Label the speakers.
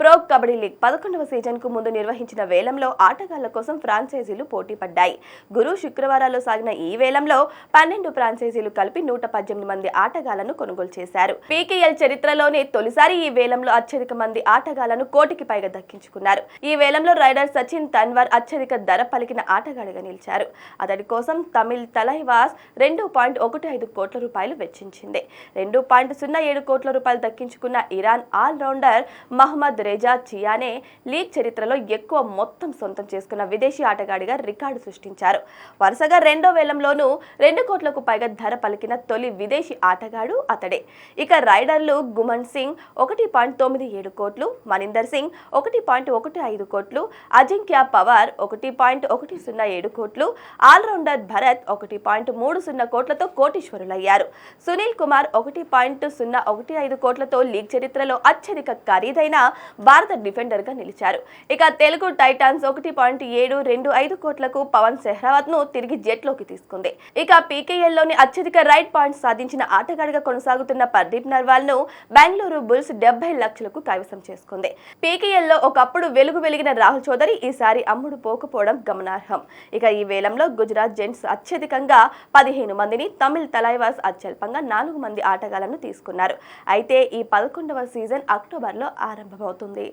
Speaker 1: Pro kabaddi league పదకొండవ సీజన్కు ముందు నిర్వహించిన వేలంలో ఆటగాళ్ళ కోసం ఫ్రాంచైజీలు పోటీ పడ్డాయి గురు శుక్రవారాల్లో సాగిన ఈ వేలంలో పన్నెండు ఫ్రాంచైజీలు కలిపి నూట పద్దెనిమిది మంది ఆటగాళ్ళను కొనుగోలు చేశారు. పీకేఎల్ చరిత్రలోనే తొలిసారి ఈ వేలంలో అత్యధిక మంది ఆటగాళ్ళను కోటికి పైగా దక్కించుకున్నారు. ఈ వేలంలో రైడర్ సచిన్ తన్వర్ అత్యధిక ధర పలికిన ఆటగాడిగా నిలిచారు. అతడి కోసం తమిళ్ తలైవాస్ రెండు పాయింట్ ఒకటి ఐదు కోట్ల రూపాయలు వెచ్చించింది. రెండు పాయింట్ సున్నా ఏడు కోట్ల రూపాయలు దక్కించుకున్న Iran allrounder Mohammad Reza Chiyaneh league చరిత్రలో ఎక్కువ మొత్తం సొంతం చేసుకున్న విదేశీ ఆటగాడిగా రికార్డు సృష్టించారు. వరుసగా రెండో వేలంలోనూ రెండు కోట్లకు పైగా ధర పలికిన తొలి విదేశీ ఆటగాడు అతడే. ఇక రైడర్లు గుమన్ సింగ్ ఒకటి పాయింట్ తొమ్మిది ఏడు కోట్లు మనీందర్ సింగ్ ఒకటి పాయింట్ ఒకటి ఐదు కోట్లు అజింక్య పవార్ ఒకటి పాయింట్ ఒకటి సున్నా ఏడు కోట్లు ఆల్రౌండర్ భరత్ ఒకటి పాయింట్ మూడు సున్నా కోట్లతో కోటీశ్వరులయ్యారు. సునీల్ కుమార్ ఒకటి పాయింట్ సున్నా ఒకటి ఐదు కోట్లతో లీగ్ చరిత్రలో అత్యధిక ఖరీదైన భారత డిఫెండర్గా నిలిచారు. ఇక తెలుగు టైటాన్స్ ఒకటి పాయింట్ ఏడు రెండు ఐదు కోట్లకు పవన్ సెహ్రావత్ను తిరిగి జట్లోకి తీసుకుంది. ఇక పీకేఎల్లోని అత్యధిక రైట్ పాయింట్స్ సాధించిన ఆటగాడిగా కొనసాగుతున్న పర్దీప్ నర్వాల్ను బెంగళూరు బుల్స్ డెబ్బై లక్షలకు కైవసం చేసుకుంది. పీకేఎల్లో ఒకప్పుడు వెలుగు వెలిగిన రాహుల్ చౌదరి ఈసారి అమ్ముడు పోకపోవడం గమనార్హం. ఇక ఈ వేలంలో గుజరాత్ జెంట్స్ అత్యధికంగా పదిహేను మందిని తమిళ్ తలైవాస్ అత్యల్పంగా నాలుగు మంది ఆటగాళ్ళను తీసుకున్నారు. అయితే ఈ పదకొండవ సీజన్ అక్టోబర్లో ఆరంభమవుతుంది.